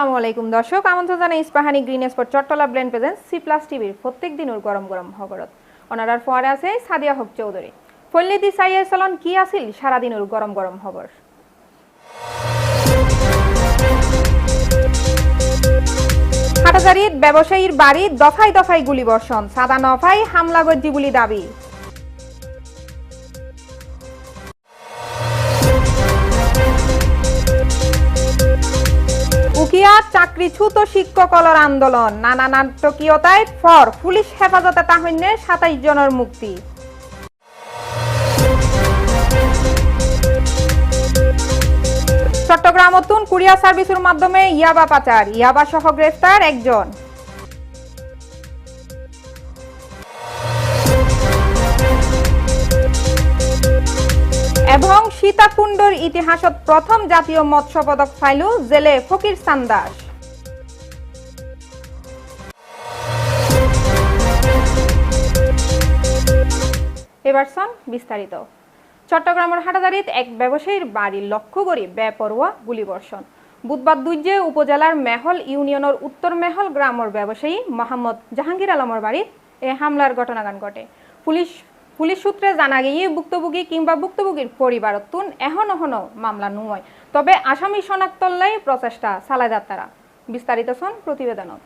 আসসালামু আলাইকুম দর্শক, আমন্ত্রণ জানাই Ispahani green spot Chattala blend present C plus টিভির প্রত্যেক দিনের গরম গরম খবরত। অনারার ফোয়ারে আছে সাদিয়া হক চৌধুরী। ফল্লিদি সাইয়ের চলন কি আছিল? সারাদিনের গরম গরম খবর। হাটাজারির ব্যবসায়ীর বাড়ি দফায় দফায় গুলিবর্ষণ সাদা নফায় হামলা গজ্জি বলি দাবি। উকিয়া চাকরিচ্যুত শিক্ষকলর আন্দোলন। নানা নাটকীয়তায় ফর পুলিশ হেফাজতে তাহন্যে সাতাইশ জনের মুক্তি। চট্টগ্রাম অতুন কুরিয়ার সার্ভিসের মাধ্যমে ইয়াবা পাচার। ইয়াবা সহ গ্রেফতার একজন। এবং সীতাকুণ্ডর ইতিহাসত প্রথম জাতীয় মৎস্য পদক ফাইলু জেলে ফকির সান্দাস। এবার সন বিস্তারিত। চট্টগ্রামের হাটাদারিত এক ব্যবসায়ীর বাড়ি লক্ষ্য করে বেপরোয়া গুলিবর্ষণ। বুধবার দুইজে উপজেলার মেহল ইউনিয়নের উত্তর মেহল গ্রামের ব্যবসায়ী মোহাম্মদ জাহাঙ্গীর আলমের বাড়িত এ হামলার ঘটনাগান ঘটে। পুলিশ পুলিশ সূত্রে জানা গিয়ে ভুক্তভোগী কিংবা ভুক্তভোগীর পরিবার তুন এখন এখনও মামলা নয়। তবে আসামি শনাক্তল্লাই প্রচেষ্টা চালায় তারা বিস্তারিত শোন প্রতিবেদনত।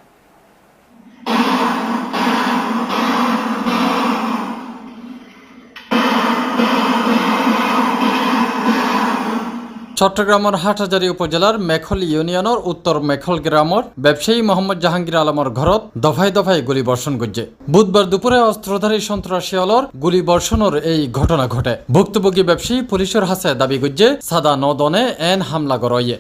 চট্টগ্রামের হাটহাজারী উপজেলার মেখল ইউনিয়নের উত্তর মেখল গ্রামের ব্যবসায়ী মোহাম্মদ জাহাঙ্গীর আলমের ঘরত দফায় দফায় গুলি বর্ষণ করছে। বুধবার দুপুরে অস্ত্রধারী সন্ত্রাসী অলর গুলি বর্ষণের এই ঘটনা ঘটে। ভুক্তভোগী ব্যবসায়ী পুলিশের হাসে দাবি করছে, সাদা নদনে এন হামলা গরয়ে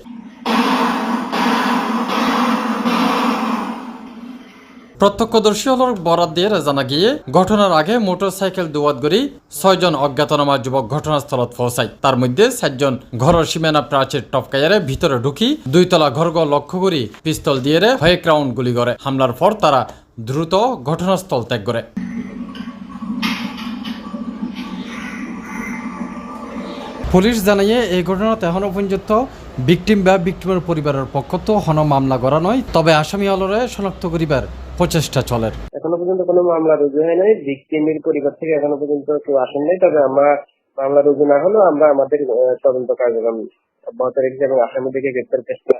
প্রত্যক্ষদর্শী হলর বরাত দিয়ে জানা গিয়ে ঘটনার আগে মোটরসাইকেল দুয়াত গড়ি ছয়জন অজ্ঞাতনামা যুবক ঘটনাস্থলত পৌঁছায়। তার মধ্যে চারজন ঘরের সীমানা প্রাচীর টপকাইয়ারে ভিতরে ঢুকি দুইতলা ঘরগ লক্ষ্য করি পিস্তল দিয়ে হয়েক রাউন্ড গুলি করে। হামলার পর তারা দ্রুত ঘটনাস্থল ত্যাগ করে। পুলিশ জানাইয়ে এই ঘটনাতে এখনও পর্যন্ত ভিকটিম বা ভিকটিমের পরিবারের পক্ষ তো হন মামলা করা নয়। তবে আসামি অলরে শনাক্ত করিবার প্রচেষ্টা চলে। এখনও পর্যন্ত কোনো মামলা রুজু হয় নাই। ভিকটিমের পরিবার থেকে এখনও পর্যন্ত কেউ আসেন নাই। তবে আমরা মামলা রুজু না হলেও আমরা আমাদের তদন্ত কার্যক্রম অব্যাহত রেখেছি এবং আসামিদেরকে গ্রেপ্তার চেষ্টা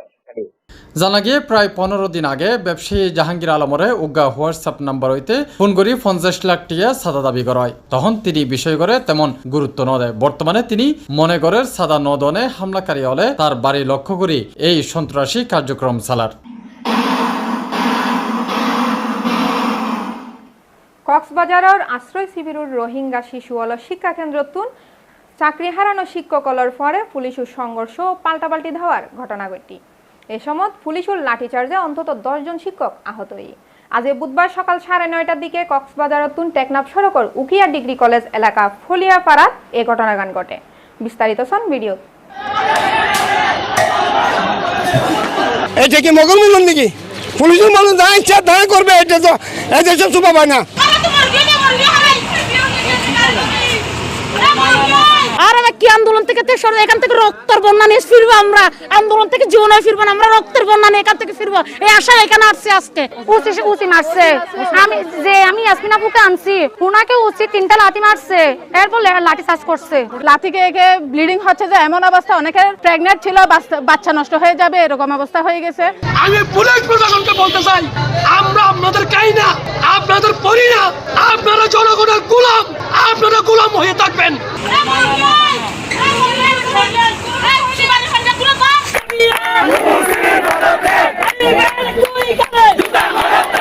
জানা গিয়ে প্রায় পনেরো দিন আগে ব্যবসায়ী জাহাঙ্গীর আলমরে উগা হোয়াটসঅ্যাপ নাম্বার হইতে ফোন করি পঞ্চাশ লাখ টিয়া সাদা দাবি করা হয় তখন তিনি বিষয় করে তেমন গুরুত্ব ন দেয় বর্তমানে তিনি মনে করে সাদা নদনে হামলাকারী হলে তার বাড়ি লক্ষ্য করি এই সন্ত্রাসী কার্যক্রম চালার। কক্সবাজারের আশ্রয় শিবিরের রোহিঙ্গা শিশুওয়াল শিক্ষা কেন্দ্রতুন চাকরি হারানো শিক্ষকলর পরে পুলিশের সংঘর্ষ ও পাল্টাপাল্টি ধাওয়ার ঘটনা ঘটি। এ সময় পুলিশের লাঠিচার্জে অন্তত দশজন শিক্ষক আহত হই আজ বুধবার সকাল সাড়ে নয়টার দিকে কক্সবাজারতুন টেকনাফ সড়কর উকিয়া ডিগ্রি কলেজ এলাকা ফলিয়াপাড়াত এ ঘটনাগান ঘটে। বিস্তারিত সন ভিডিও। এটা কি মগল মূল্য নাকি? পুলিশের মানুষ যা ইচ্ছা তা করবে, এটা তো এটা সব শোভা পায় না। ¡No te mordió, te mordió! ¡Ay, Dios আর আমরা কি আন্দোলন থেকে তো এখান থেকে রক্তের বন্যা নিয়ে ফিরবো আমরা। আন্দোলন থেকে জীবনে ফিরবো না আমরা রক্তের বন্যা নিয়ে এখান থেকে ফিরবো। এই আশা এখানে আসছে আজকে। উচি উচি মারছে। আমি যে আমি ইয়াসমিন আপুকে আনছি ওনাকে উচি তিনটা লাঠি মারছে। এরপর লাঠি চার্জ করছে। লাথি খেয়ে ব্লিডিং হচ্ছে যে এমন অবস্থা অনেকের প্রেগনেন্ট ছিল বাচ্চা- নষ্ট হয়ে যাবে এরকম অবস্থা হয়ে গেছে। আমি পুলিশ প্রশাসনকে বলতে চাই আমরা আপনাদের কাই না আপনাদের পড়ি না আপনারা জনগণের গোলাম আপনারা গোলাম হয়ে থাকবেন। Yeah!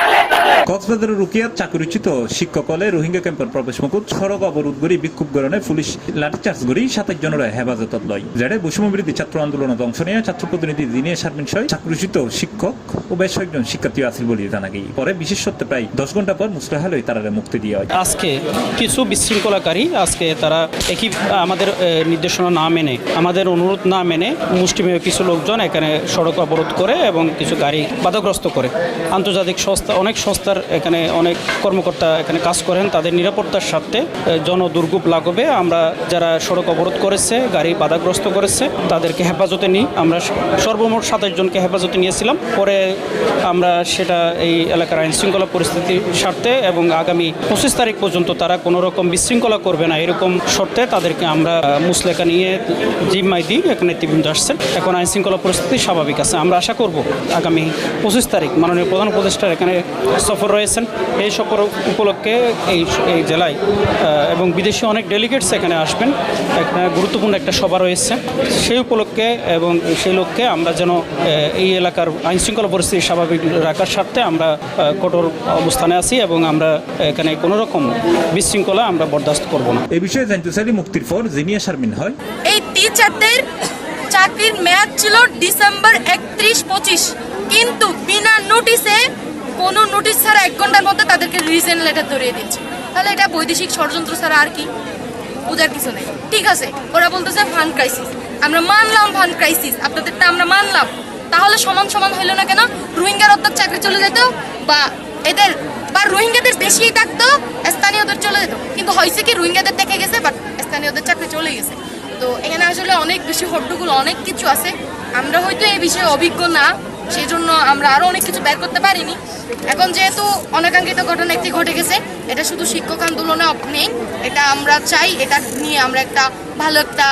কক্সবাজারের রুকিয়াত চাকরিচ্যুত শিক্ষক হলে রোহিঙ্গা ক্যাম্পের প্রবেশ মুকুট, সড়ক অবরোধ করি বিক্ষোভ গরণে পুলিশ লাঠিচার্জ করি সাতাশ জনের হেফাজতত লয়। যেটা বৈষম্য বিরোধী ছাত্র আন্দোলনত অংশ নিয়ে ছাত্র প্রতিনিধি দিনে শারমিন সহ চাকরিচ্যুত শিক্ষক ও বেশ কয়েকজন শিক্ষার্থী আছিল বলে জানা গেই পরে বিশেষ সত্ত্বে প্রায় দশ ঘণ্টা পর মুসলাহালয় তারা মুক্তি দেওয়া হয়। আজকে কিছু বিশৃঙ্খলাকারী আজকে তারা একই, আমাদের নির্দেশনা না মেনে, আমাদের অনুরোধ না মেনে মুষ্টিমেয় কিছু লোকজন এখানে সড়ক অবরোধ করে এবং কিছু গাড়ি বাধাগ্রস্ত করে। আন্তর্জাতিক সংস্থা, অনেক সংস্থার এখানে অনেক কর্মকর্তা এখানে কাজ করেন তাদের নিরাপত্তার স্বার্থে আহ, জনদুর্ভোগ লাগবে আমরা যারা সড়ক অবরোধ করেছে গাড়ি বাধাগ্রস্ত করেছে তাদেরকে হেফাজতে নিই। আমরা সর্বমোট সাতাশ জনকে হেফাজতে নিয়েছিলাম। পরে আমরা সেটা এই এলাকার আইন শৃঙ্খলা পরিস্থিতির স্বার্থে এবং আগামী পঁচিশ তারিখ পর্যন্ত তারা কোনো রকম বিশৃঙ্খলা করবে না। এরকম শর্তে তাদেরকে আমরা মুসলেখা নিয়ে জিম্মাই দিই। এখানে নেতৃবৃন্দ আসছেন। এখন আইন শৃঙ্খলা পরিস্থিতি স্বাভাবিক আছে। আমরা আশা করব আগামী পঁচিশ তারিখ মাননীয় প্রধান উপদেষ্টার এখানে সফর রয়েছেন। এই সফর উপলক্ষে এই এই জেলায় এবং বিদেশি অনেক ডেলিগেটস এখানে আসবেন। এখানে গুরুত্বপূর্ণ একটা সভা রয়েছে। সেই উপলক্ষে এবং সেই লক্ষ্যে আমরা যেন এই এলাকার আইন শৃঙ্খলা পরিস্থিতি স্বাভাবিক রাখার স্বার্থে আমরা কঠোর অবস্থানে আছি এবং আমরা এখানে কোনো রকম বিশৃঙ্খলা আমরা বরদাস্ত করব না। এ বিষয়ে জানতে চাইলে মুক্তির পর জিনিয়া শারমিন হয়। এই টিচারদের চাকরির মেয়াদ ছিল ডিসেম্বর একত্রিশ পঁচিশ কিন্তু বিনা নোটিসে কোনো নোটিশ ছাড়া এক ঘণ্টার মধ্যে তাদেরকে রিজেন লেটার ধরিয়ে দিচ্ছে। তাহলে এটা বৈদেশিক ষড়যন্ত্র ছাড়া আর কি? বোঝার কিছু নেই। ঠিক আছে, ওরা বলতেছে ফান্ড ক্রাইসিস আমরা মানলাম ফান্ড ক্রাইসিস আপনাদেরটা আমরা মানলাম। তাহলে সমান সমান হইল না কেন? রোহিঙ্গার অর্থাৎ চাকরি চলে যেত বা এদের, বা রোহিঙ্গাদের দেশেই থাকতো, স্থানীয়দের চলে যেত। কিন্তু হয়েছে কি, রোহিঙ্গাদের দেখে গেছে বাট স্থানীয়দের চাকরি চলে গেছে। তো এখানে আসলে অনেক বেশি হট্টগোল, অনেক কিছু আছে। আমরা হয়তো এই বিষয়ে অভিজ্ঞ না সেই জন্য আমরা আরও অনেক কিছু বের করতে পারিনি। এখন যেহেতু অনাকাঙ্ক্ষিত ঘটনা একটি ঘটে গেছে, এটা শুধু শিক্ষক আন্দোলনে নেই, এটা আমরা চাই, এটা নিয়ে আমরা একটা ভালো একটা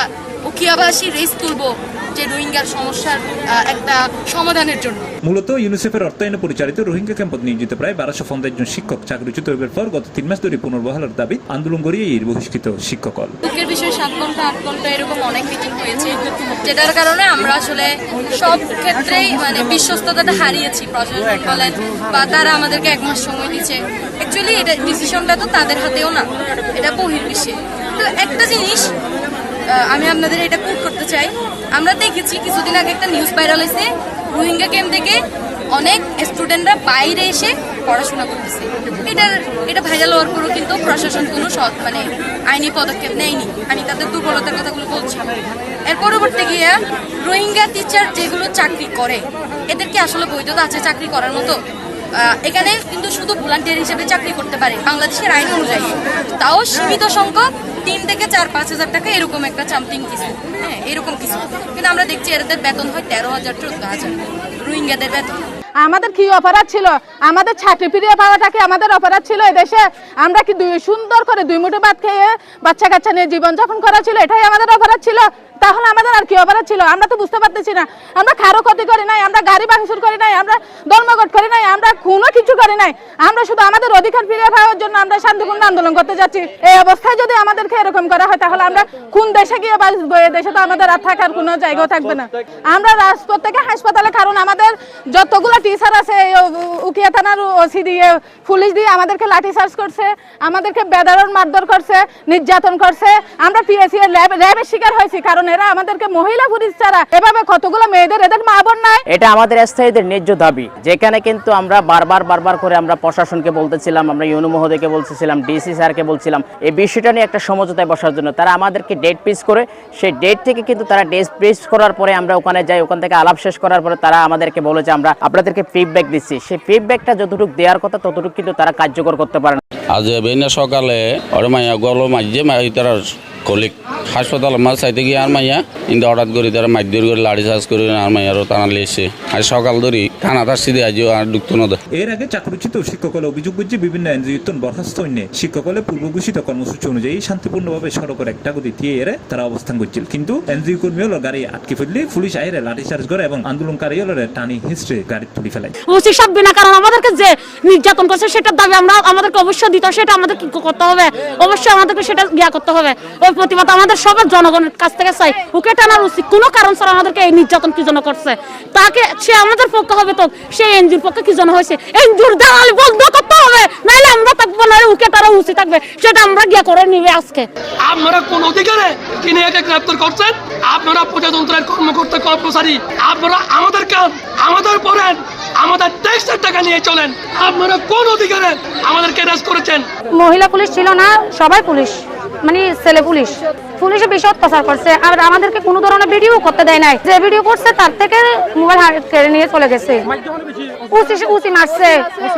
উকিয়াবাসী রেস তুলবো। যে রোহিঙ্গার সমস্যার একটা সমাধানের জন্য। মূলত ইউনিসেফের অর্থায়নে পরিচালিত রোহিঙ্গা ক্যাম্পত নিয়োজিত প্রায় বারোশো পঞ্চাশ জন শিক্ষক চাকরিচ্যুত হইবার পর গত তিন মাস ধরে পুনর্বহালের দাবি আন্দোলন করিয়ে এই বহিষ্কৃত শিক্ষক দুঃখের বিষয়ে সাত ঘণ্টা আট ঘণ্টা এরকম অনেক মিটিং হয়েছে যেটার কারণে আমরা আসলে সব ক্ষেত্রেই মানে বিশ্বস্ততাটা হারিয়েছি। প্রশাসন বলেন বা তারা আমাদেরকে এক মাস সময় দিচ্ছে। অ্যাকচুয়ালি এটা ডিসিশনটা তো তাদের হাতেও না এটা বহির্বিশ্বে। তো একটা জিনিস আমি আপনাদের এটা কোট করতে চাই। আমরা দেখেছি কিছুদিন আগে একটা নিউজ ভাইরাল হয়েছে, রোহিঙ্গা ক্যাম্প থেকে অনেক স্টুডেন্টরা বাইরে এসে পড়াশোনা করতেছে। এটার এটা ভাইরাল হওয়ার পরও কিন্তু প্রশাসন কোনো সৎ মানে আইনি পদক্ষেপ নেয়নি। আমি তাদের দুর্বলতার কথাগুলো বলছি। এর পরবর্তী গিয়ে রোহিঙ্গা টিচার যেগুলো চাকরি করে এদেরকে আসলে বৈধতা আছে চাকরি করার মতো? এখানে কিন্তু শুধু ভলান্টিয়ার হিসেবে চাকরি করতে পারে, বাংলাদেশের আইন অনুযায়ী। তাও সীমিত সংখ্যক, তিন থেকে চার, পাঁচ হাজার টাকা এরকম একটা চামথিং কিছু হ্যাঁ এরকম কিছু কিন্তু আমরা দেখছি এদের বেতন হয় তেরো হাজার, চোদ্দ হাজার। রোহিঙ্গাদের বেতন। আমাদের কি অপরাধ ছিল? আমাদের চাকরি ফিরিয়ে পাওয়াটাকে আমাদের অপরাধ ছিল এই দেশে? আমরা কি সুন্দর করে দুই মুঠো ভাত খেয়ে বাচ্চা কাচ্চা নিয়ে জীবনযাপন করা ছিল? এটাই আমাদের অপরাধ ছিল। তাহলে আমাদের আর কি অপরাধ ছিল? আমরা তো বুঝতে পারতেছি না। আমরা কারও ক্ষতি করি নাই, আমরা গাড়ি ভাঙচুর করি নাই, আমরা ধর্মঘট করি নাই, আমরা কোনো কিছু করি নাই। আমরা শুধু আমাদের অধিকার ফিরিয়ে পাওয়ার জন্য আমরা শান্তিপূর্ণ আন্দোলন করতে যাচ্ছি। এই অবস্থায় যদি আমাদেরকে এরকম করা হয়, তাহলে আমরা কোন দেশে গিয়ে বাঁচবো এই দেশে তো আমাদের আর থাকার কোনো জায়গাও থাকবে না। আমরা রাজপথ থেকে হাসপাতালে, কারণ আমাদের যতগুলো টিচার আছে উকিয়া থানার ওসি দিয়ে, পুলিশ দিয়ে আমাদেরকে লাঠি চার্জ করছে, আমাদেরকে বেদারণ মারধর করছে, নির্যাতন করছে। আমরা ল্যাব ল্যাবের শিকার হয়েছি, কারণ এরা আমাদেরকে মহিলা পুলিশ ছাড়া এভাবে কতগুলো মেয়েদের এদের মা বোন নাই? এটা আমাদের স্থায়ীদের ন্যায্য দাবি। যেখানে কিন্তু আমরা বারবার বারবার করে আমরা প্রশাসনকে বলতেছিলাম আমরা ইউনু মহোদয়কে বলতেছিলাম ডিসি স্যারকে বলছিলাম এই বিষয়টা নিয়ে একটা সমঝোতায় বসার জন্য। তারা আমাদেরকে ডেট পিস করে সেই ডেট থেকে কিন্তু তারা ডেট পিস করার পরে আমরা ওখানে যাই ওখান থেকে আলাপ শেষ করার পরে তারা আমাদেরকে বলে যে আমরা আপনাদেরকে ফিডব্যাক দিচ্ছি। সেই ফিডব্যাকটা যতটুকু দেওয়ার কথা ততটুকু কিন্তু তারা কার্যকর করতে পারে না। আজ বেনা সকালে ওর মাইয়া গল মাঝে মাই তার কলিক হাসপাতাল মা চাইতে গিয়ে আর মাইয়া ইন্দা হঠাৎ করে তারা মাইদুর করে লাড়ি চার্জ করে আর মাইয়ারও টানা লেছে আর সকাল ধরি থানা তার সিধে আজও আর ঢুকতো না এর আগে চাকরিচ্যুত শিক্ষক হলে অভিযোগ করছে বিভিন্ন এনজিও বরখাস্ত হইনে। শিক্ষক হলে পূর্ব ঘোষিত কর্মসূচি অনুযায়ী শান্তিপূর্ণভাবে সড়কের একটা গতি দিয়ে এরে তারা অবস্থান করছিল। কিন্তু এনজিও কর্মী হলো গাড়ি আটকে ফেললে পুলিশ আইরে লাঠি চার্জ করে এবং আন্দোলনকারী হলো টানি হিসড়ে গাড়ি তুলি ফেলায় উচিত সাথ বিনা কারণ আমাদেরকে যে নির্যাতন করছে সেটার দাবি আমরা আমাদেরকে অবশ্যই দিতে সেটা আমাদের কি করতে হবে? অবশ্যই আমাদেরকে সেটা ইয়া করতে হবে। ওই প্রতিবাদ আমাদের সবার জনগণের কাছ থেকে চাই। ওকে টানার উচিত। কোনো কারণ ছাড়া আমাদেরকে এই নির্যাতন কি জন্য করছে? তাকে সে আমাদের পক্ষে হবে তো সে এনজিওর পক্ষে কি জন্য হয়েছে? এনজিওর দালালি বন্ধ করতে হবে নাহলে আমরা থাকব না উকে টানা উচিত থাকবে। সেটা আমরা গিয়া করে নিবে আজকে। আপনারা কোন অধিকারে কিনে একে গ্রেপ্তার করছেন? আপনারা প্রজাতন্ত্রের কর্মকর্তা কর্মচারী আপনারা আমাদের কাম আমাদের পড়েন আমাদের ট্যাক্সের টাকা নিয়ে চলেন। আপনারা কোন অধিকারে আমাদেরকে অ্যারেস্ট করেছেন? মহিলা পুলিশ ছিল না সবাই পুলিশ। মানে ছেলে পুলিশ। পুলিশে বেশি অত্যাচার করছে। আর আমাদেরকে কোনো ধরনের ভিডিও করতে দেয় নাই। যে ভিডিও করছে, তার থেকে মোবাইল কেড়ে নিয়ে চলে গেছে। উচি মারছে।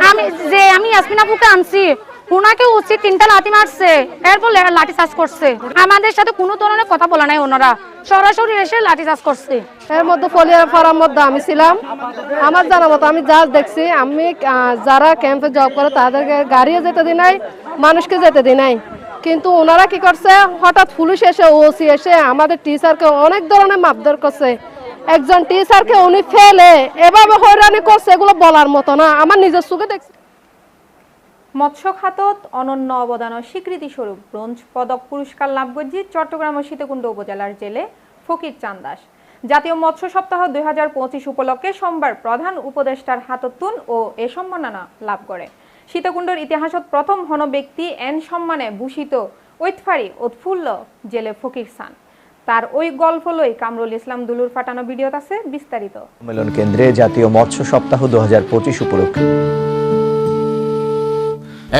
আমি যে আমি ইয়াসমিন আপুকে আনছি ওনাকে উচিত তিনটা লাঠি মারছে। এরপর লাঠি চার্জ করছে। আমাদের সাথে কোনো ধরনের কথা বলা নাই ওনারা। সরাসরি এসে লাঠি চার্জ করছে। এর মধ্যে ফলিয়ার পাড়ার মধ্যে আমি ছিলাম। আমার জানা মতো আমি যা দেখছি, আমি যারা ক্যাম্পে জব করে, তাদেরকে গাড়িও যেতে দিই নাই, মানুষকে যেতে দিই নাই। কিন্তু ওনারা কি করছে? হঠাৎ পুলিশ এসে ওসি এসে আমাদের টিচারকে অনেক ধরনের মাপধর করছে। একজন টিচারকে উনি ফেলে, এভাবে হয়রানি করছে, এগুলো বলার মতো না। আমার নিজের চোখে দেখছি মৎস্য খাতত অনন্য অবদান ও স্বীকৃতি স্বরূপ ব্রোঞ্জ পদক পুরস্কার লাভ করছি চট্টগ্রাম ও সীতাকুণ্ড উপজেলার জেলে ফকির চান্দাস জাতীয় মৎস্য সপ্তাহ দুই হাজার পঁচিশ উপলক্ষে সোমবার প্রধান উপদেষ্টার হাততুন ও এ সম্মাননা লাভ করে। সীতাকুণ্ডর ইতিহাসত প্রথম হন ব্যক্তি এন সম্মানে ভূষিত ঐতফারি উৎফুল্ল জেলে ফকির সান। তার ওই গল্প লই কামরুল ইসলাম দুলুর ফাটানো ভিডিওতে আছে বিস্তারিত সম্মেলন কেন্দ্রে জাতীয় মৎস্য সপ্তাহ দু উপলক্ষে।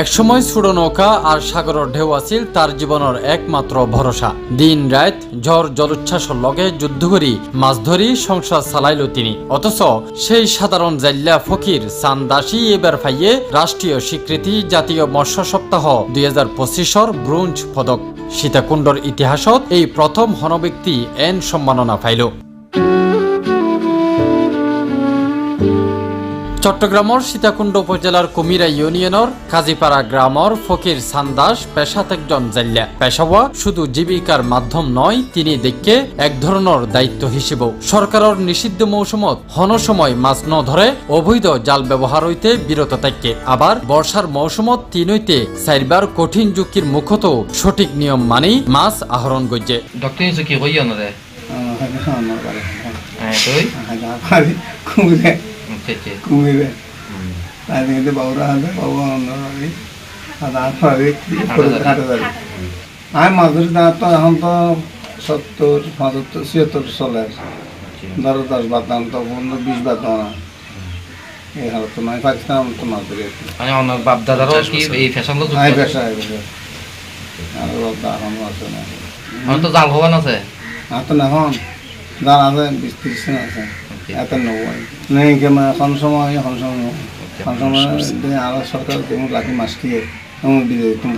একসময় ছোট নৌকা আর সাগরের ঢেউ আছিল, তার জীবনের একমাত্র ভরসা। দিন রাত ঝড় জলোচ্ছ্বাসের লগে যুদ্ধ করি, মাছ ধরি, সংসার চালাইল তিনি। অথচ সেই সাধারণ জাল্লা ফকির সান্দাসি এবার ফাইয়ে রাষ্ট্রীয় স্বীকৃতি জাতীয় মৎস্য সপ্তাহ দুই হাজার পঁচিশর ব্রোঞ্জ পদক। সীতাকুণ্ডর ইতিহাসত এই প্রথম হনব্যক্তি এন সম্মাননা ফাইল চট্টগ্রামর সীতাকুণ্ড উপজেলার কুমিরা ইউনিয়নের কাজীপাড়া গ্রামর ফকির সান্দাস পেশাত একজন জাল্লা পেশাওয়া শুধু জীবিকার মাধ্যম নয় তিনি দেখে এক ধরনের দায়িত্ব হিসেবেও। সরকারের নিষিদ্ধ মৌসুমত হন সময় মাছ ন ধরে অবৈধ জাল ব্যবহার হইতে বিরত থাকে। আবার বর্ষার মৌসুমত তিন হইতে চারবার কঠিন ঝুঁকির মুখত সঠিক নিয়ম মানি মাছ আহরণ গজ্জে। ডক্টর হ্যাঁ তাদের বাবুরা আছে বাবু অন্যরানি তারপরে হাটাদারি আমি মাধুরী দাঁত এখন তো সত্তর পঁচাত্তর ছিয়াত্তর চলে ধরো দশ বাতাম তো পনেরো বিশ বাতাম না এই হালত তো নয় পাকিস্তান তো মাধুরী আর কি মানে অন্য বাপ দাদারও কি এই ফ্যাশন তো আই পেশা আর বাবা এখন আছে না আমার তো জাল ভবান আছে আর তো না এখন দান আছে বিশ ত্রিশ আছে নেই এখন সময় এখন সময়। এখন সময় আরও সরকার তেমন লাখি মাস দিয়ে বিজয় তুমি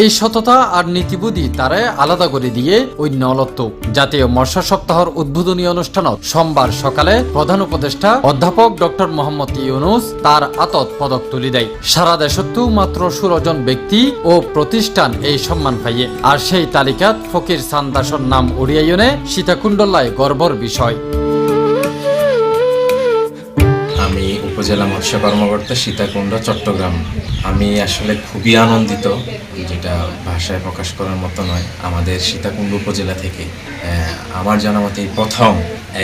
এই সততা আর নীতিবোধই তারে আলাদা করে দিয়ে ওই নলত্ব জাতীয় মৎস্য সপ্তাহের উদ্বোধনী অনুষ্ঠানত সোমবার সকালে প্রধান উপদেষ্টা অধ্যাপক ডক্টর মোহাম্মদ ইউনুস তার আতত পদক তুলি দেয়। সারা দেশত্ব মাত্র ষোলো ব্যক্তি ও প্রতিষ্ঠান এই সম্মান পাইয়ে। আর সেই তালিকাত ফকির সান্দাসর নাম উড়িয়াইনে সীতাকুণ্ডলায় গর্বর বিষয়। উপজেলা মৎস্য কর্মকর্তা সীতাকুণ্ড, চট্টগ্রাম। আমি আসলে খুবই আনন্দিত, যেটা ভাষায় প্রকাশ করার মতো নয়। আমাদের সীতাকুণ্ড উপজেলা থেকে আমার জানা মতে প্রথম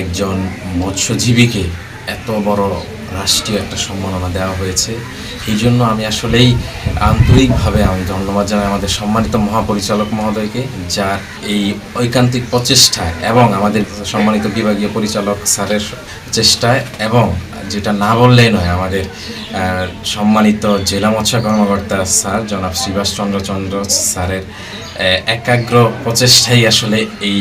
একজন মৎস্যজীবীকে এত বড় রাষ্ট্রীয় একটা সম্মাননা দেওয়া হয়েছে। এই জন্য আমি আসলেই আন্তরিকভাবে আমি ধন্যবাদ জানাই আমাদের সম্মানিত মহাপরিচালক মহোদয়কে, যার এই ঐকান্তিক প্রচেষ্টায় এবং আমাদের সম্মানিত বিভাগীয় পরিচালক স্যারের চেষ্টায় এবং যেটা না বললেই নয়, আমাদের সম্মানিত জেলা মৎস্য কর্মকর্তা স্যার, জনাব শ্রীবাস চন্দ্র স্যারের একাগ্র প্রচেষ্টাই আসলে এই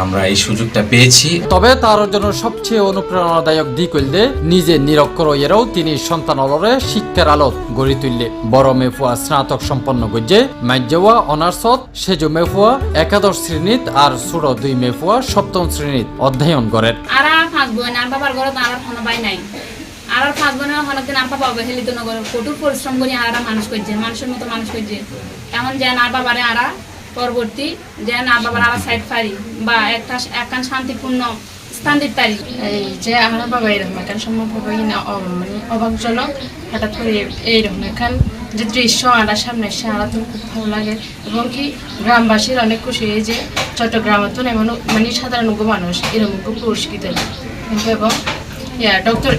আমরা এই সুযোগটা পেয়েছি। তবে তার জন্য সবচেয়ে অনুপ্রেরণাদায়ক দিক হইলে নিজে নিরক্ষর এরাও তিনি সন্তান অলরে শিক্ষার আলোত গড়ি তুললে। বড় মেফুয়া স্নাতক সম্পন্ন গজ্জে মাজ্জওয়া অনার্সত সেজো মেফুয়া একাদশ শ্রেণীত আর ছোট দুই মেফুয়া সপ্তম শ্রেণীত অধ্যয়ন করেন। আর পাঁচ বোন আর বাবার ঘরত আর কোনো ভাই নাই। আর আর পাঁচ বোনের হনদিন আর বাবা অবহেলিত নগর কঠোর পরিশ্রম করে আর মানুষ করছে মানুষের মতো মানুষ করছে। এমন যেন আর বাবারে আরা পরবর্তী, যেন বাবার আর সাইড পারি বা একটা একখান শান্তিপূর্ণ স্থান দিতে পারি। এই যে আমার বাবা এরকম এখান সম্ভব হবে না? অ- মানে অভাবজনক হঠাৎ করে এইরকম এখান যে দৃশ্য আনার সামনে এসে আনা খুব ভালো লাগে। এবং কি গ্রামবাসীর অনেক খুশি এই যে চট্টগ্রামে তো এমন মানে সাধারণ মানুষ এরকম পুরস্কৃত। এবং ইয়া ডক্টর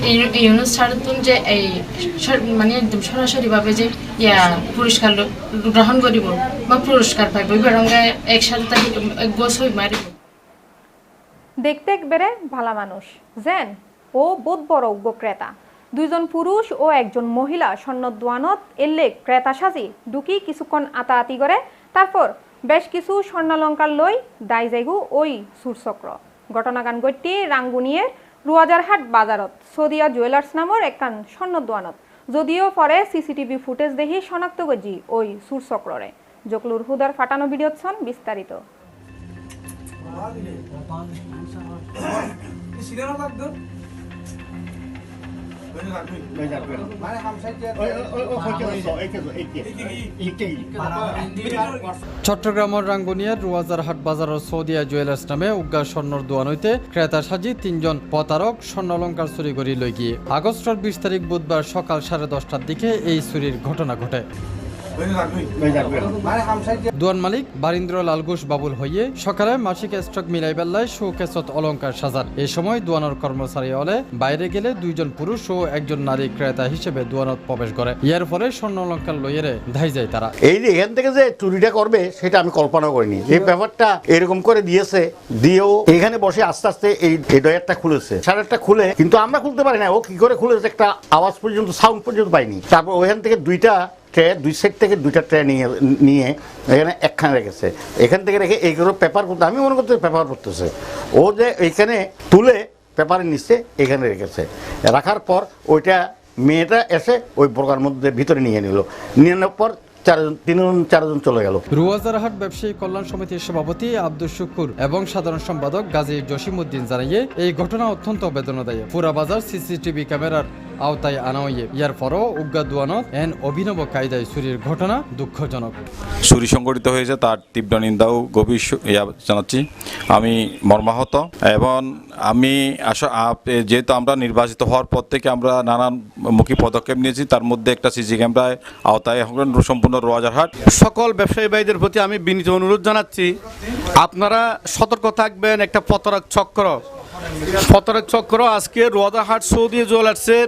ইউনুস সারতুন যে এই মানে একদম যে ইয়া পুরস্কার গ্রহণ করিব বা পুরস্কার পাইব একসাথে তাকে গোছ হই মারিব। দেখতে একবারে ভালা মানুষ। জেন ও বড় উগ্র ক্রেতা। দুইজন পুরুষ ও একজন মহিলা স্বর্ণ দোয়ানত এলে ক্রেতা সাজি ডুকি কিছুক্ষণ আতাআতি করে, তারপর বেশ কিছু স্বর্ণালঙ্কার লই দায় যাইগু ওই সুরচক্র। ঘটনাগান গত্যি রাঙ্গুনিয়ে রুয়াজারহাট বাজারত। সদিয়া জুয়েলার্স নামৰ একান স্বর্ণ দোয়ানত। যদিও পরে সিসিটিভি ফুটেজ দেখি শনাক্ত গজি ওই সুরচক্ররে। জকলুর হুদার ফাটানো ভিডিও ছন বিস্তারিত। চট্টগ্রামের রাঙ্গুনিয়ার রুয়াজারহাট বাজারের সৌদিয়া জুয়েলার্স নামে উগ্গা স্বর্ণর দোয়ান হইতে ক্রেতা সাজি তিনজন প্রতারক স্বর্ণালঙ্কার চুরি করি লই গিয়ে। আগস্টের বিশ তারিখ বুধবার সকাল সাড়ে দশটার দিকে এই চুরির ঘটনা ঘটে। দোয়ান মালিক বারিন্দ্র লালঘোষ বাবুল হইয়ে সকালে মাসিক স্টক মিলাই বেল্লায় শোকেসত অলঙ্কার সাজার এই সময় দোয়ানোর কর্মচারী হলে বাইরে গেলে দুইজন পুরুষ ও একজন নারী ক্রেতা হিসেবে দোয়ানত প্রবেশ করে। ইয়ার পরে স্বর্ণ অলঙ্কার লইয়েরে ধাই যায় তারা। এই যে এখান থেকে যে চুরিটা করবে সেটা আমি কল্পনা করিনি। এই ব্যাপারটা এরকম করে দিয়েছে দিয়েও এখানে বসে আস্তে আস্তে এই ডয়ারটা খুলেছে। শাটারটা খুলে কিন্তু আমরা খুলতে পারি না। ও কি করে খুলেছে একটা আওয়াজ পর্যন্ত সাউন্ড পর্যন্ত পাইনি। তারপর ওখান থেকে দুইটা ট্রে, দুই সাইড থেকে দুইটা ট্রে নিয়ে নিয়ে এখানে একখানে রেখেছে। এখান থেকে রেখে এইগুলো পেপার করতে আমি মনে করতে পেপার করতেছে ও যে এইখানে তুলে পেপারের নিচে এখানে রেখেছে। রাখার পর ওইটা মেয়েটা এসে ওই বোরকার মধ্যে ভিতরে নিয়ে নিল। নিয়ে নেওয়ার পর তিনজন, চারজন চলে ব্যবসায়ী কল্যাণ সমিতির সভাপতি এবং সাধারণ সম্পাদক গাজী জসিমউদ্দিন জানাইয়ে এই ঘটনা অত্যন্ত বেদনাদায়ী পুরা বাজার সিসিটিভি ক্যামেরার আওতায় আনা হইয়ে ইয়ার পরও উজ্ঞা দুয়ানত এন অভিনব কায়দায় চুরির ঘটনা দুঃখজনক। চুরি সংগঠিত হয়েছে তার তীব্র নিন্দাও গভীর ইয়া জানাচ্ছি। আমি মর্মাহত এবং আমি এ, যেহেতু আমরা নির্বাচিত হওয়ার পর থেকে আমরা নানানমুখী পদক্ষেপ নিয়েছি তার মধ্যে একটা সিসি ক্যামেরায় আওতায় এখন সম্পূর্ণ রোয়াজারহাট। সকল ব্যবসায়ী ভাইদের প্রতি আমি বিনীত অনুরোধ জানাচ্ছি আপনারা সতর্ক থাকবেন একটা পতরক চক্র। পতরক চক্র আজকে রোয়াদাহাট সৌদি জুয়েলার্সের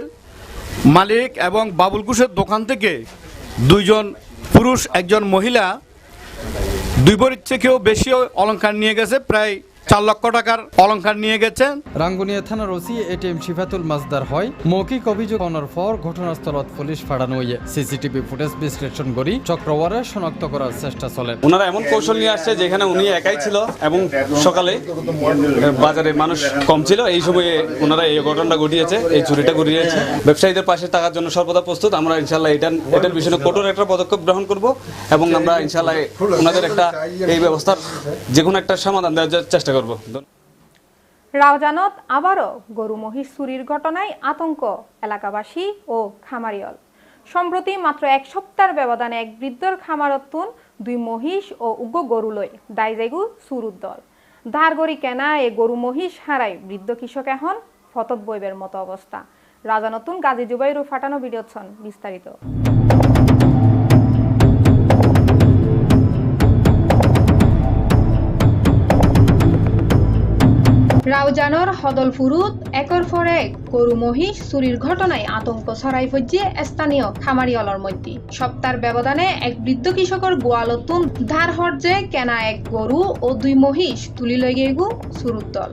মালিক এবং বাবুল কুশের দোকান থেকে দুইজন পুরুষ, একজন মহিলা, দুই ভরির থেকেও বেশি অলঙ্কার নিয়ে গেছে। প্রায় চার লক্ষ টাকার অলংকার নিয়ে গেছেন। রাঙ্গুনিয়া থানার ওসি এটিএম শিফাতুল মাজদার হয় মৌখিক অভিযোগ অনার পর ঘটনাস্থলত পুলিশ ফাড়ানো হইয়ে সিসিটিভি ফুটেজ বিশ্লেষণ করি চক্রওয়ারে শনাক্ত করার চেষ্টা চলে। ওনারা এমন কৌশল নিয়ে আসছে যেখানে উনি একাই ছিল এবং সকালে বাজারে মানুষ কম ছিল। এই সময়ে ওনারা এই ঘটনাটা ঘটিয়েছে এই চুরিটা ঘটিয়েছে। ব্যবসায়ীদের পাশে থাকার জন্য সর্বদা প্রস্তুত। আমরা ইনশাল্লাহ এটা এটার বিষয়ে কঠোর একটা পদক্ষেপ গ্রহণ করব এবং আমরা ইনশাল্লাহ ওনাদের একটা এই ব্যবস্থার যে কোনো একটা সমাধান দেওয়ার চেষ্টা করব। রাউজানত আবারও গরু মহিষ চুরির ঘটনায় আতঙ্ক এলাকাবাসী ও খামারিয়ল। সম্প্রতি মাত্র এক সপ্তাহের ব্যবধানে এক বৃদ্ধর খামারতুন দুই মহিষ ও উগ্র গরু লই দায়জাইগু সুরুর দল। ধার গড়ি কেনা এ গরু মহিষ হারাই বৃদ্ধ কৃষক এখন ফতত বইবের মতো অবস্থা। রাজা নতুন গাজী জুবাইরু ফাটানো ছন বিস্তারিত। রাউজানর হদলপুরুত একর পর এক গরু মহিষ চুরির ঘটনায় আতঙ্ক ছড়াই ফজিয়ে স্থানীয় খামারিওয়ালার মধ্যে। সপ্তাহের ব্যবধানে এক বৃদ্ধ কৃষকৰ গোয়ালতুন ধার হরজে কেনা এক গরু ও দুই মহিষ তুলি লই গেগু চুরুর দল।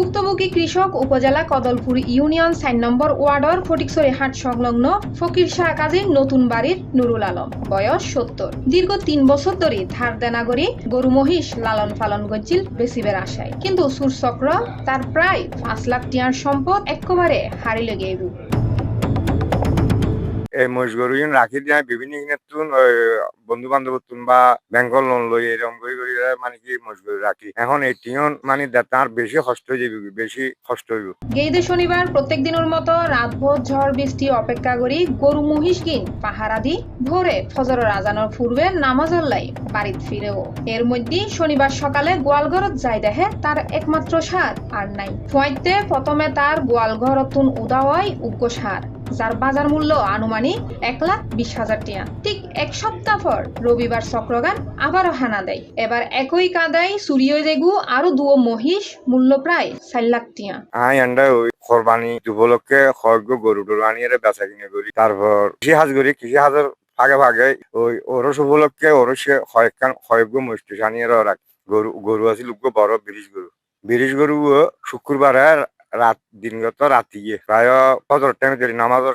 ভুক্তভোগী কৃষক উপজেলা কদলপুর ইউনিয়ন সাইন নম্বর ওয়ার্ডর ফটিকসরি হাট সংলগ্ন ফকির শাহ কাজীর নতুন বাড়ির নুরুল আলম। বয়স সত্তর। দীর্ঘ তিন বছর ধরে ধার দেনা করে গরু মহিষ লালন পালন করছিল বেসিবের আশায়। কিন্তু সুরচক্র তার প্রায় পাঁচ লাখ টিয়ার সম্পদ একেবারে হারিলে গেবু এই মহিষ রাখি দিয়ে বিভিন্ন বন্ধু বান্ধব বা বেঙ্গল লোন লই এরকম করে করে মানে কি মহিষ গরু রাখি। এখন টিয়ন মানে তার বেশি কষ্ট হয়ে বেশি কষ্ট হইব। গেইদে শনিবার প্রত্যেক দিনের মতো রাতভর ঝড় বৃষ্টি অপেক্ষা করি গরু মহিষ কিন, পাহারা দি ভোরে ফজরের আজানোর পূর্বে নামাজ আল্লাই বাড়িত ফিরেও। এর মধ্যে শনিবার সকালে গোয়ালঘরত যাই দেখে তার একমাত্র সার আর নাই। ফুয়াইতে প্রথমে তার গোয়ালঘরতুন উদা হয় উগ্র সার। যার বাজার মূল্য আনুমানিক এক লাখ বিশ হাজার টিয়া। ঠিক এক সপ্তাহ পর রবিবার চক্রগান আবারও হানা দেয়। এবার একই কাদায় সুরিয় দেগু আরও দুও মহিষ মূল্য প্রায় চার লাখ টিয়া। আই আন্ডা কোরবানি উপলক্ষে খর্গ গরু টরু আনিয়ে বেচা কিনে করি তারপর কৃষি হাজ করি কৃষি হাজার ভাগে ভাগে ওই ওরস উপলক্ষে ওরসে কয়েকখান কয়েকগো মস্তি আনিয়ে রাখ গরু গরু আছিল বড় বিরিশ গরু বিরিশ গরু শুক্রবারে রাত দিনগত রাতি গিয়ে প্রায় ফজর টাইমে নামাজের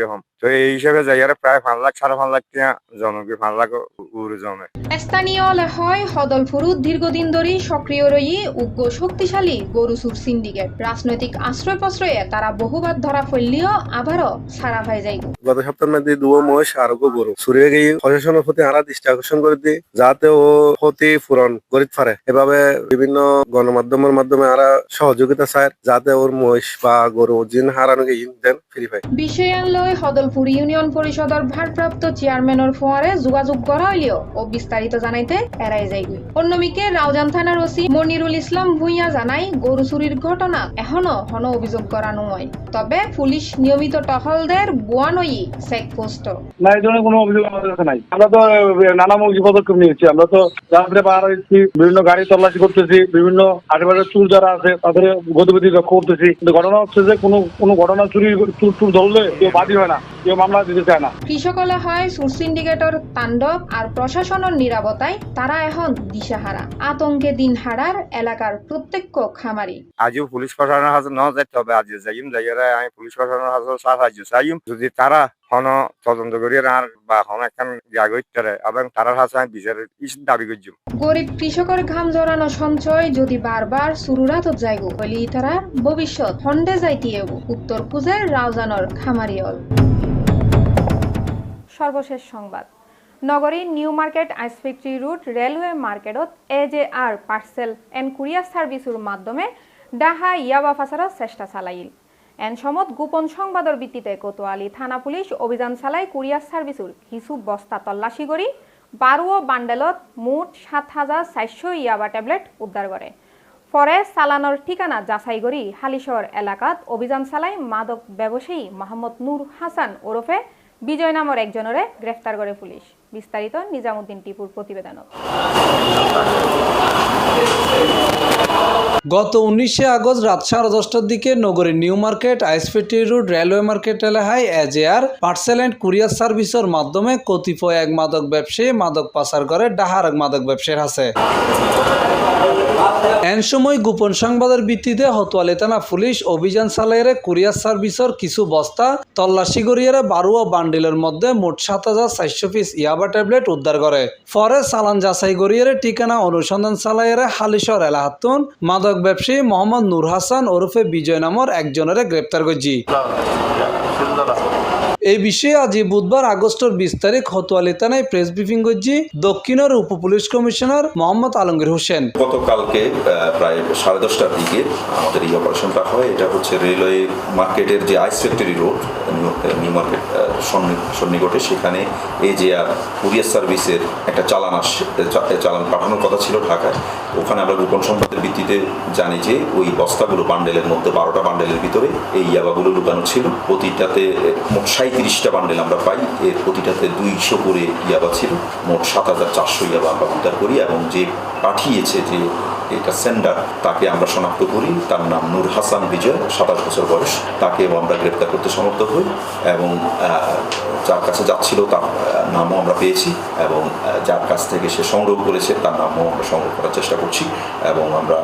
এরকম তো এই হিসাবে প্রায় পাঁচ লাখ সাড়ে পাঁচ লাখ জনকে পাঁচ লাখ উড়ে জমে স্থানীয় হয় হদলফুরুত দীর্ঘদিন ধরেই সক্রিয় রয়ে উগ্র শক্তিশালী গরুসুর সিন্ডিকেট রাজনৈতিক আশ্রয় প্রশ্রয়ে তারা বহুবার ধরা ফেললেও আবারও হয়ে যায়। গত সপ্তাহের মধ্যে দুয়ো মহিষ আর গরু সুরিয়ে গিয়ে প্রশাসনের প্রতি আরা দৃষ্টি আকর্ষণ করে দিই যাতে ও ক্ষতি পূরণ করিতে পারে এভাবে বিভিন্ন গণমাধ্যমের মাধ্যমে আরা সহযোগিতা চায় যাতে ওর মহিষ বা গরু জিন হারানো গিয়ে দেন ফ্রি বিষয়ান লৈ হদলপুর ইউনিয়ন পরিষদর ভারপ্রাপ্ত চেয়ারম্যানের ফোয়ারে যোগাযোগ করা হইলেও ও বিস্তারিত জানাইতে এড়াই যায়গি অন্যদিকে রাউজান থানার ওসি মনিরুল ইসলাম ভুইয়া জানাই গরু চুরির ঘটনা এখনও হন অভিযোগ করা নয়। তবে পুলিশ নিয়মিত টহলদের বুয়ানই চেকপোস্ট। না এই ধরনের কোনো অভিযোগ আমাদের কাছে নাই। আমরা তো আহ, নানামুখী পদক্ষেপ নিয়েছি। আমরা তো রাত্রে পাহারা দিচ্ছি বিভিন্ন গাড়ি তল্লাশি করতেছি বিভিন্ন আশেপাশের চুর যারা আছে তাদের গতিবিধি লক্ষ্য করতেছি। কিন্তু ঘটনা হচ্ছে যে কোনো কোনো ঘটনা চুরি চুর চুর ধরলে কেউ বাদী হয় না কেউ মামলা দিতে চায় না। কৃষকলা হয় সুর সিন্ডিকেটর তাণ্ডব আর প্রশাসনের নিরাপত্তায় তারা এখন দিশাহারা। আতঙ্কে দিন হারার এলাকার প্রত্যেক খামারি। আজও পুলিশ প্রশাসনের হাতে ন যাইতে হবে আজ যাইম যাই আমি পুলিশ প্রশাসনের হাতে সাহায্য চাইম যদি তারা হন তদন্ত করিয়ে আর বা হন একখান জাগত করে এবং তারার হাতে আমি বিচারের ইস দাবি করছি গরিব কৃষকের ঘাম জড়ানো সঞ্চয় যদি বারবার সুরুরাত যাইগো হইলে তারা ভবিষ্যৎ হন্ডে যাইতিয়ে উত্তর রাউজানর খামারিয়ল সর্বশেষ সংবাদ। নগরীর New Market ice factory route railway মার্কেটত A J R parcel and courier সার্ভিসের মাধ্যমে ডাহা ইয়াবা ফাসারার চেষ্টা চালাইল। এন সমত গোপন সংবাদৰ ভিত্তিতে কোতোয়ালি থানা পুলিশ অভিযান চালাই কুরিয়ার সার্ভিসের কিছু বস্তা তল্লাশি কৰি বারো বান্ডেলত মুঠ সাত হাজার চারশো ইয়াবা ট্যাবলেট উদ্ধার করে। পরে চালানৰ ঠিকানা যাচাই কৰি হালিশহর এলাকাত অভিযান চালাই মাদক ব্যবসায়ী মোহাম্মদ নূর হাসান ওরফে বিজয় নামৰ একজনৰে গ্ৰেফতাৰ কৰে পুলিচ বিস্তাৰিত নিজামুদ্দিন টিপুৰ প্ৰতিবেদনত। গত উনিশে আগস্ট রাত সাড়ে দশটার দিকে নগরীর new market আইসপিটি road, railway market এলাকায় এজেআর, পার্সেল অ্যান্ড কুরিয়ার সার্ভিসের মাধ্যমে কতিপয় এক মাদক ব্যবসায়ী মাদক পাচার করে ডাহার এক মাদক ব্যবসায়ীর আছে এন সময় গোপন সংবাদের ভিত্তিতে হতোয়ালি থানা পুলিশ অভিযান চালাইরে কুরিয়ার সার্ভিসের কিছু বস্তা, তল্লাশি করিয়ে বারুয়া বান্ডিলের মধ্যে মোট সাত হাজার চারশো পিস ইয়াবা ট্যাবলেট উদ্ধার করে। পরে চালান যাচাই করিয়ে ঠিকানা অনুসন্ধান চালাইরে হালিশর এলাহাতুন, মাদক ব্যবসায়ী মোহাম্মদ নূর হাসান ওরফে বিজয় নামর একজনের গ্রেপ্তার করছি। এই বিষয়ে আজ বুধবার আগস্টের বিশ তারিখ হতোয়ালি থানায় প্রেস ব্রিফিং করছি দক্ষিণের উপ পুলিশ কমিশনার মোহাম্মদ আলমগীর হোসেন। গতকালকে প্রায় সাড়ে দশটার দিকে আমাদের এই অপারেশনটা হয়। এটা হচ্ছে রেলওয়ে মার্কেটের যে ice factory road new- market সন্নিকটে। সেখানে এই যে আর কুরিয়ার সার্ভিসের একটা চালান আসছে চালান পাঠানোর কথা ছিল ঢাকায়। ওখানে আমরা গোপন সম্পদের ভিত্তিতে জানি যে ওই বস্তাগুলো বান্ডেলের মধ্যে বারোটা বান্ডেলের ভিতরে এই ইয়াবাগুলো লুকানো ছিল। প্রতিটাতে আহ, মোট সাঁত্রিশটা বান্ডেল আমরা পাই। এর প্রতিটাতে দুইশো করে ইয়াবা ছিল। মোট সাত হাজার চারশো ইয়াবা আমরা উদ্ধার করি এবং যে পাঠিয়েছে যে এটা সেন্ডার তাকে আমরা শনাক্ত করি। তার নাম নূর হাসান বিজয়, সাতাশ বছর বয়স। তাকেও আমরা গ্রেপ্তার করতে সমর্থ হই এবং যার কাছে যাচ্ছিল তার নামও আমরা পেয়েছি এবং যার কাছ থেকে সে সংগ্রহ করেছে তার নামও আমরা সংগ্রহ করার চেষ্টা করছি এবং আমরা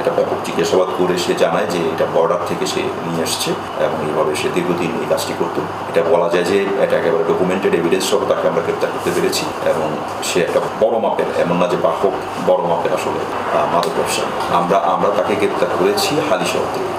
এটা ব্যাপক জিজ্ঞাসাবাদ করে সে জানায় যে এটা বর্ডার থেকে সে নিয়ে এসছে এবং এইভাবে সে দীর্ঘদিন এই কাজটি করতো। এটা বলা যায় যে এটা একেবারে ডকুমেন্টেড এভিডেন্স সহ তাকে আমরা গ্রেপ্তার করতে পেরেছি এবং সে একটা বড় মাপের, এমন না যে বাহক বড় মাপের আসলে মাদক ব্যবসা আমরা আমরা তাকে গ্রেপ্তার করেছি হালিশহর থেকে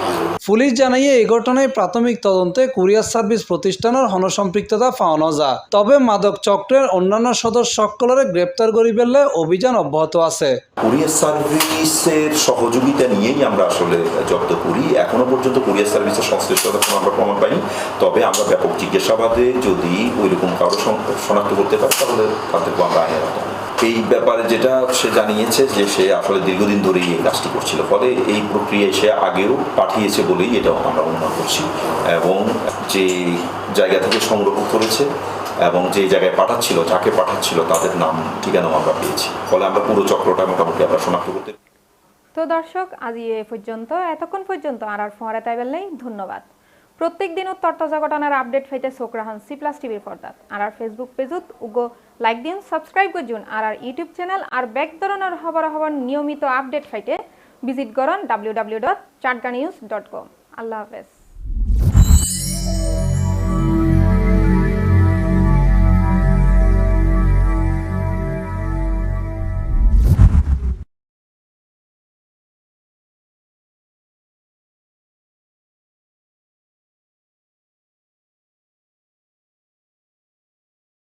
পুলিশ জানাইয়ে এই ঘটনায় প্রাথমিক তদন্তে কুরিয়ার সার্ভিস প্রতিষ্ঠানের হনসম্পৃক্ততা পাওয়া যা তবে মাদক চক্রের অন্যান্য সদস্য সকলের গ্রেপ্তার করি ফেললে অভিযান অব্যাহত আছে। কুরিয়ার সার্ভিসের সহযোগিতা নিয়েই আমরা আসলে জব্দ করি। এখনও পর্যন্ত কুরিয়ার সার্ভিসের সংশ্লিষ্টতা কোনো আমরা প্রমাণ পাইনি। তবে আমরা ব্যাপক জিজ্ঞাসাবাদে যদি ওইরকম কারও শন- শনাক্ত করতে পারি তাহলে তাদেরকে আমরা আইনের। এই ব্যাপারে যেটা সে জানিয়েছে যে সে আসলে দীর্ঘদিন ধরেই এই কাজটি করছিল। ফলে এই প্রক্রিয়ায় সে আগেও পাঠিয়েছে বলেই এটা আমরা অনুমান করছি। এবং যে জায়গা থেকে সংগ্রহ করেছে এবং যে জায়গায় পাঠাচ্ছিল, যাকে পাঠাচ্ছিল, তাদের নাম, ঠিকানাও আমরা পেয়েছি। ফলে আমরা পুরো চক্রটা মোটামুটি আমরা শনাক্ত করতে তো দর্শক, আজ এ পর্যন্ত, এতক্ষণ পর্যন্ত আর আর ফোয়ারে তাই ধন্যবাদ। প্রত্যেক দিন তর্তাজা ঘটনার আপডেট ফাইতে চোখ রাখান সি প্লাস টিভির পর্দাত। আর আর ফেসবুক পেজত উগো লাইক দিন সাবস্ক্রাইব করজুন আর আর ইউটিউব চ্যানেল আর ব্যাক ধরনের খবর খবর নিয়মিত আপডেট ফাইতে ভিজিট করুন W W dot Chatga news dot com আল্লাহ হাফেজ।